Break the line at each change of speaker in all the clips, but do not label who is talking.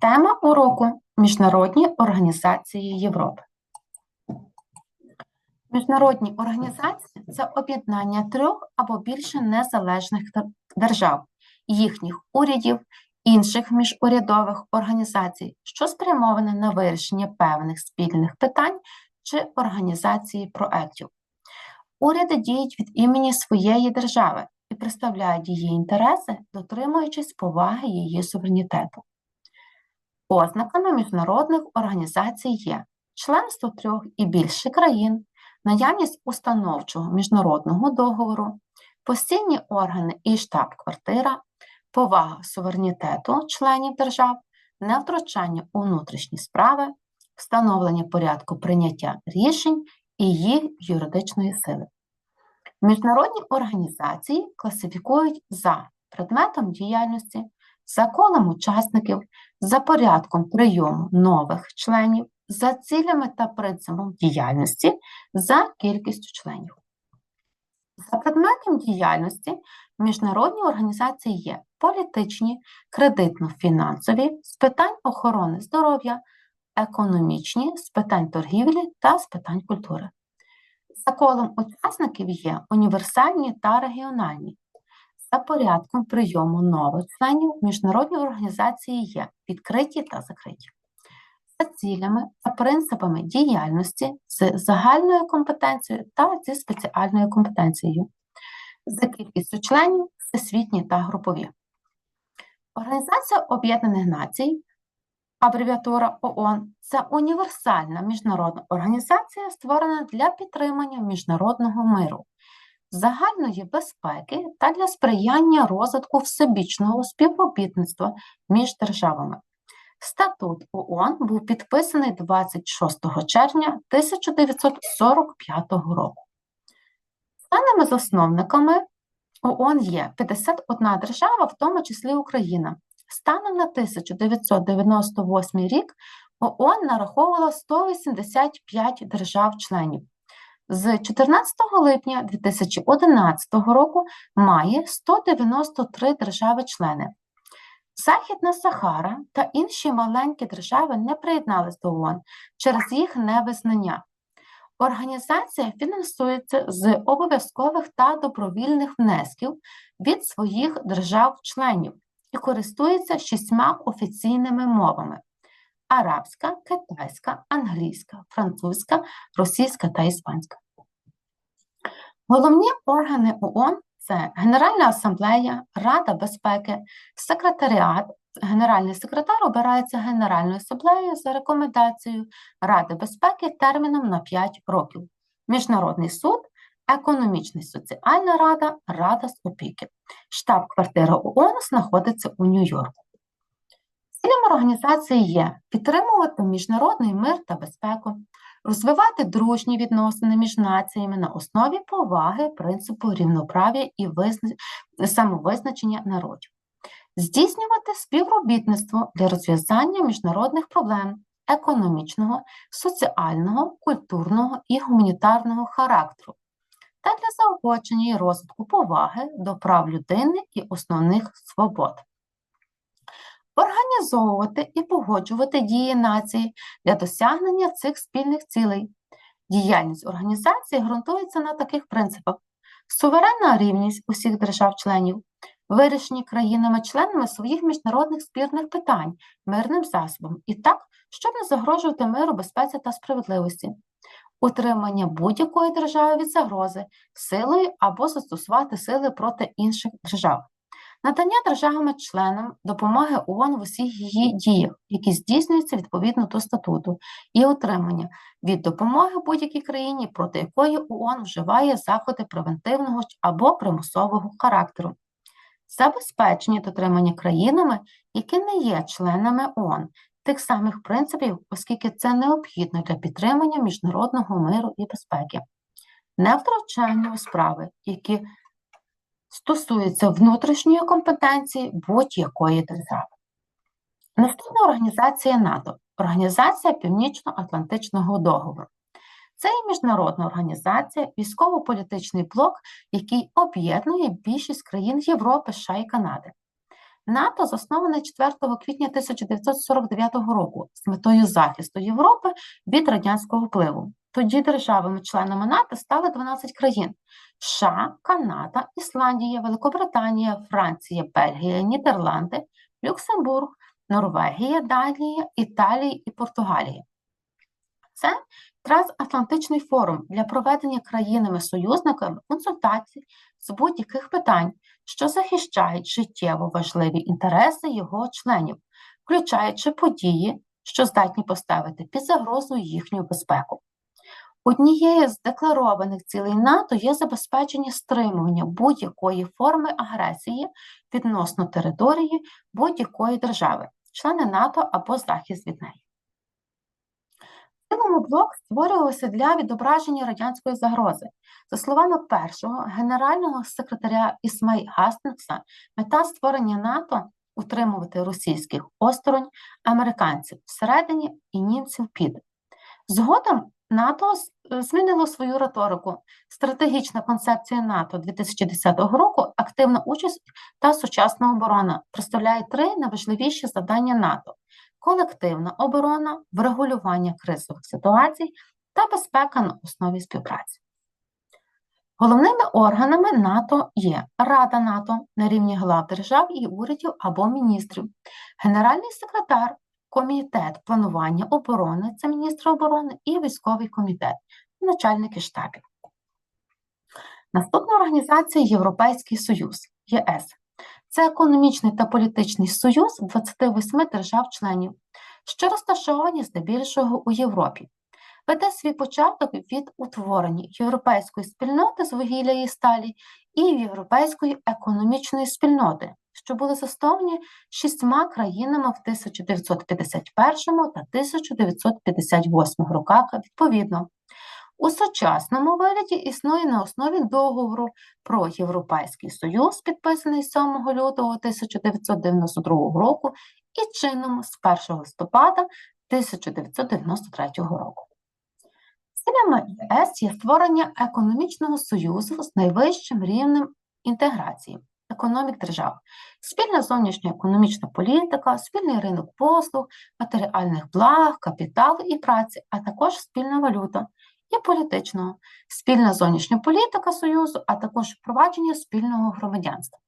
Тема уроку Міжнародні організації Європи. Міжнародні організації це об'єднання трьох або більше незалежних держав, їхніх урядів, інших міжурядових організацій, що спрямоване на вирішення певних спільних питань чи організації проєктів. Уряди діють від імені своєї держави представляють її інтереси, дотримуючись поваги її суверенітету. Ознаками міжнародних організацій є членство трьох і більше країн, наявність установчого міжнародного договору, постійні органи і штаб-квартира, повага суверенітету членів держав, невтручання у внутрішні справи, встановлення порядку прийняття рішень і їх юридичної сили. Міжнародні організації класифікують за предметом діяльності, за колом учасників, за порядком прийому нових членів, за цілями та принципом діяльності, за кількістю членів. За предметом діяльності міжнародні організації є політичні, кредитно-фінансові, з питань охорони здоров'я, економічні, з питань торгівлі та з питань культури. За колом учасників є універсальні та регіональні. За порядком прийому нових членів міжнародні організації є відкриті та закриті. За цілями та принципами діяльності з загальною компетенцією та зі спеціальною компетенцією. За кількістю членів всесвітні та групові. Організація Об'єднаних Націй, абревіатура ООН, це універсальна міжнародна організація, створена для підтримання міжнародного миру, загальної безпеки та для сприяння розвитку всебічного співробітництва між державами. Статут ООН був підписаний 26 червня 1945 року. Членами-засновниками ООН є 51 держава, в тому числі Україна. Станом на 1998 рік ООН нараховувала 185 держав-членів. З 14 липня 2011 року має 193 держави-члени. Західна Сахара та інші маленькі держави не приєднались до ООН через їх невизнання. Організація фінансується з обов'язкових та добровільних внесків від своїх держав-членів і користується шістьма офіційними мовами: арабська, китайська, англійська, французька, російська та іспанська. Головні органи ООН це Генеральна асамблея, Рада безпеки, секретаріат. Генеральний секретар обирається Генеральною асамблеєю за рекомендацією Ради безпеки терміном на 5 років. Міжнародний суд, економічна соціальна рада, Рада з опіки. Штаб-квартира ООН знаходиться у Нью-Йорку. Цілям організації є підтримувати міжнародний мир та безпеку, розвивати дружні відносини між націями на основі поваги, принципу рівноправ'я і визна... самовизначення народів, здійснювати співробітництво для розв'язання міжнародних проблем економічного, соціального, культурного і гуманітарного характеру та для заохочення і розвитку поваги до прав людини і основних свобод. Організовувати і погоджувати дії нації для досягнення цих спільних цілей. Діяльність організації ґрунтується на таких принципах: суверенна рівність усіх держав-членів, вирішення країнами-членами своїх міжнародних спірних питань мирним засобом і так, щоб не загрожувати миру, безпеці та справедливості, утримання будь-якої держави від загрози силою або застосувати сили проти інших держав. Надання державами-членам допомоги ООН в усіх її діях, які здійснюються відповідно до статуту, і отримання від допомоги будь-якій країні, проти якої ООН вживає заходи превентивного або примусового характеру, забезпечення дотримання країнами, які не є членами ООН, тих самих принципів, оскільки це необхідно для підтримання міжнародного миру і безпеки, невтручання у справи, які стосується внутрішньої компетенції будь-якої держави. Наступна організація НАТО Організація Північно-Атлантичного договору. Це є міжнародна організація, військово-політичний блок, який об'єднує більшість країн Європи, США і Канади. НАТО засноване 4 квітня 1949 року з метою захисту Європи від радянського впливу. Тоді державами-членами НАТО стали 12 країн: США, Канада, Ісландія, Великобританія, Франція, Бельгія, Нідерланди, Люксембург, Норвегія, Данія, Італія і Португалія. Це трансатлантичний форум для проведення країнами-союзниками консультацій з будь-яких питань, що захищають життєво важливі інтереси його членів, включаючи події, що здатні поставити під загрозу їхню безпеку. Однією з декларованих цілей НАТО є забезпечення стримування будь-якої форми агресії відносно території будь-якої держави, члени НАТО або захист від неї. В цілому блок створювався для відображення радянської загрози. За словами першого генерального секретаря Ісмей Гастингса, мета створення НАТО утримувати російських осторонь американців всередині і німців під. Згодом НАТО змінило свою риторику. Стратегічна концепція НАТО 2010 року, активна участь та сучасна оборона представляє три найважливіші завдання НАТО: колективна оборона, врегулювання кризових ситуацій та безпека на основі співпраці. Головними органами НАТО є Рада НАТО на рівні глав держав і урядів або міністрів, Генеральний секретар, Комітет планування оборони це міністр оборони і військовий комітет, начальники штабів. Наступна організація Європейський Союз ЄС. Це економічний та політичний союз 28 держав-членів, що розташовані здебільшого у Європі. Веде свій початок від утворення Європейської спільноти з вугілля і сталі і Європейської економічної спільноти, що були засновані шістьма країнами в 1951 та 1958 роках відповідно. У сучасному вигляді існує на основі договору про Європейський Союз, підписаний 7 лютого 1992 року, і чинному з 1 листопада 1993 року. Цілями ЄС є створення економічного союзу з найвищим рівнем інтеграції економік держав, спільна зовнішня економічна політика, спільний ринок послуг, матеріальних благ, капіталу і праці, а також спільна валюта і політичного, спільна зовнішня політика Союзу, а також впровадження спільного громадянства.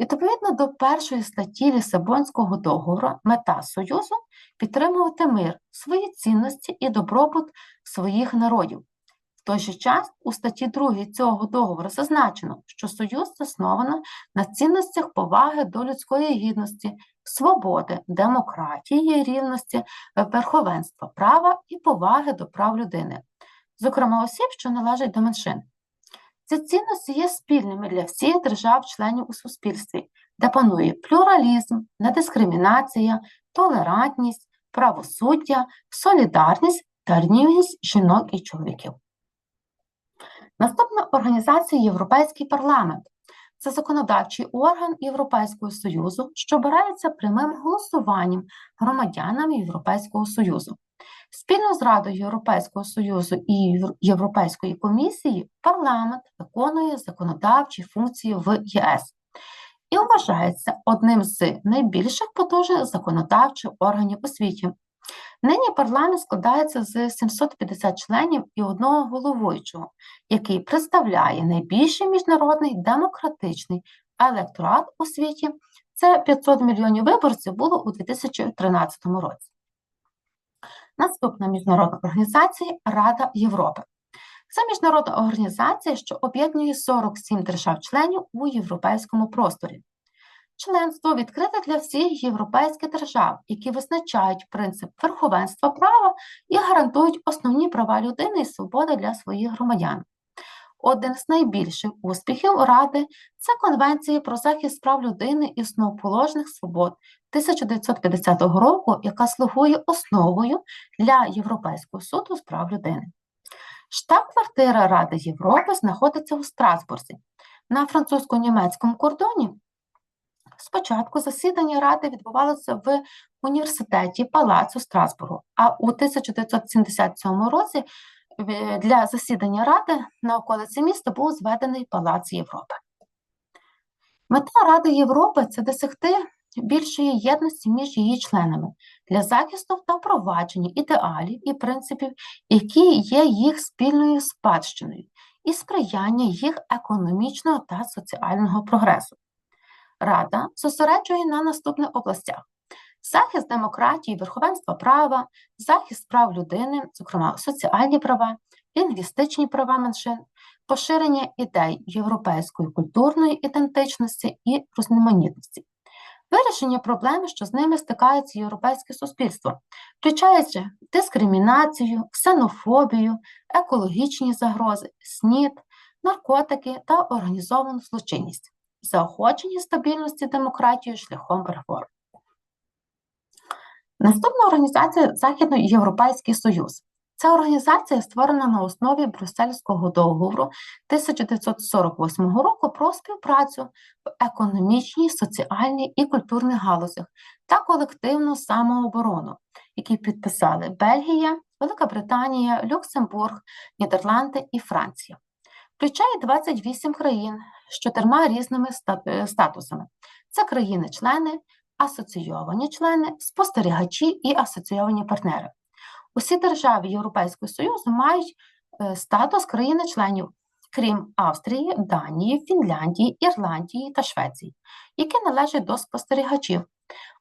Відповідно до першої статті Лісабонського договору, мета Союзу підтримувати мир, свої цінності і добробут своїх народів. В той же час у статті 2 цього договору зазначено, що Союз засновано на цінностях поваги до людської гідності, свободи, демократії, рівності, верховенства права і поваги до прав людини, зокрема осіб, що належать до меншин. Ці цінності є спільними для всіх держав-членів у суспільстві, де панує плюралізм, недискримінація, толерантність, правосуддя, солідарність та рівність жінок і чоловіків. Наступна організація Європейський парламент. Це законодавчий орган Європейського Союзу, що обирається прямим голосуванням громадянами Європейського Союзу. Спільно з Радою Європейського Союзу і Європейської комісії парламент виконує законодавчі функції в ЄС і вважається одним з найбільших потужних законодавчих органів у світі. Нині парламент складається з 750 членів і одного головуючого, який представляє найбільший міжнародний демократичний електорат у світі. Це 500 мільйонів виборців було у 2013 році. Наступна міжнародна організація Рада Європи. Це міжнародна організація, що об'єднує 47 держав-членів у європейському просторі. Членство відкрите для всіх європейських держав, які визначають принцип верховенства права і гарантують основні права людини і свободи для своїх громадян. Один з найбільших успіхів Ради це Конвенція про захист прав людини і основоположних свобод 1950 року, яка слугує основою для Європейського суду з прав людини. Штаб-квартира Ради Європи знаходиться у Страсбурзі. На французько-німецькому кордоні Спочатку засідання ради відбувалося в університеті Палацу Страсбургу, а у 1977 році для засідання ради на околиці міста був зведений Палац Європи. Мета Ради Європи це досягти більшої єдності між її членами для захисту та впровадження ідеалів і принципів, які є їх спільною спадщиною, і сприяння їх економічного та соціального прогресу. Рада зосереджує на наступних областях: захист демократії, верховенства права, захист прав людини, зокрема соціальні права, лінгвістичні права меншин, поширення ідей європейської культурної ідентичності і різноманітності, вирішення проблем, що з ними стикається європейське суспільство, включаючи дискримінацію, ксенофобію, екологічні загрози, СНІД, наркотики та організовану злочинність, заохочення стабільності демократії шляхом реформ. Наступна організація Західноєвропейський Союз. Ця організація створена на основі Брюссельського договору 1948 року про співпрацю в економічній, соціальній і культурних галузях та колективну самооборону, які підписали Бельгія, Велика Британія, Люксембург, Нідерланди і Франція. Включає 28 країн з чотирма різними статусами. Це країни-члени, асоційовані члени, спостерігачі і асоційовані партнери. Усі держави Європейського Союзу мають е, статус країни-членів, крім Австрії, Данії, Фінляндії, Ірландії та Швеції, які належать до спостерігачів.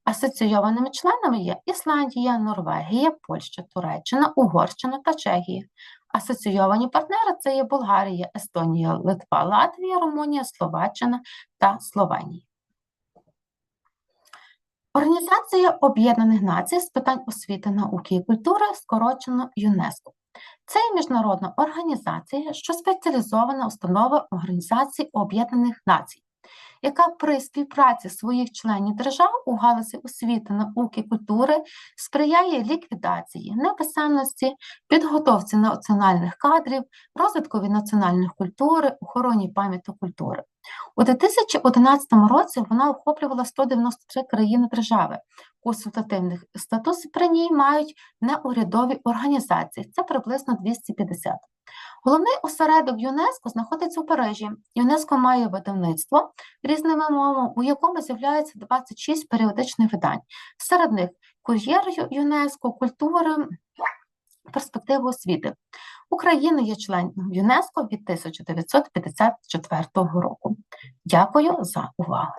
Асоційованими членами є Ісландія, Норвегія, Польща, Туреччина, Угорщина та Чехія. Асоційовані партнери це є Болгарія, Естонія, Литва, Латвія, Румунія, Словаччина та Словенія. Організація Об'єднаних Націй з питань освіти, науки і культури, скорочено ЮНЕСКО. Це міжнародна організація, що спеціалізована установа Організації Об'єднаних Націй, яка при співпраці своїх членів держав у галузі освіти, науки, і культури сприяє ліквідації неписемності, підготовці національних кадрів, розвиткові національної культури, охороні пам'яток культури. У 2011 році вона охоплювала 193 країни держави. Консультативний статус при ній мають неурядові організації, це приблизно 250. Головний осередок ЮНЕСКО знаходиться у Парижі. ЮНЕСКО має видавництво різними мовами, у якому з'являється 26 періодичних видань. Серед них кур'єр ЮНЕСКО, культури, перспективи освіти. Україна є членом ЮНЕСКО від 1954 року. Дякую за увагу.